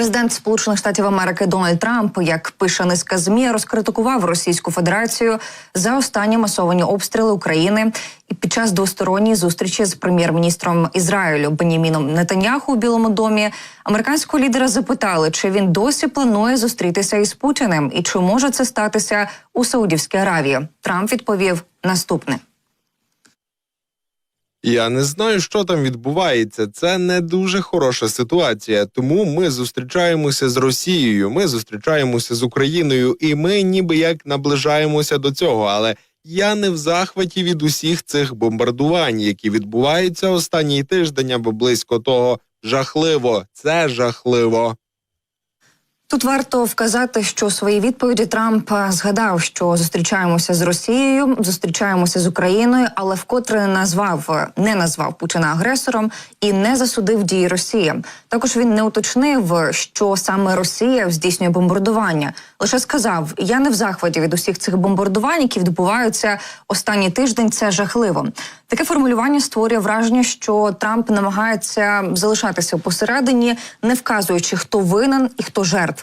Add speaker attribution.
Speaker 1: Президент Сполучених Штатів Америки Дональд Трамп, як пише низка змі, розкритикував Російську Федерацію за останні масовані обстріли України і під час двосторонньої зустрічі з прем'єр-міністром Ізраїлю Беніміном Нетаньяху у Білому домі. Американського лідера запитали, чи він досі планує зустрітися із Путіним і чи може це статися у Саудівській Аравії. Трамп відповів наступне.
Speaker 2: Я не знаю, що там відбувається. Це не дуже хороша ситуація. Тому ми зустрічаємося з Росією, ми зустрічаємося з Україною, і ми ніби як наближаємося до цього. Але я не в захваті від усіх цих бомбардувань, які відбуваються останній тиждень або близько того. Жахливо, це жахливо.
Speaker 1: Тут варто вказати, що у своїй відповіді Трамп е, згадав, що зустрічаємося з Росією, зустрічаємося з Україною, але вкотре назвав е, не назвав Путіна агресором і не засудив дії Росії. Також він не уточнив, що саме Росія здійснює бомбардування. Лише сказав: я не в захваті від усіх цих бомбардувань, які відбуваються останній тиждень. Це жахливо. Таке формулювання створює враження, що Трамп намагається залишатися посередині, не вказуючи, хто винен і хто жертва.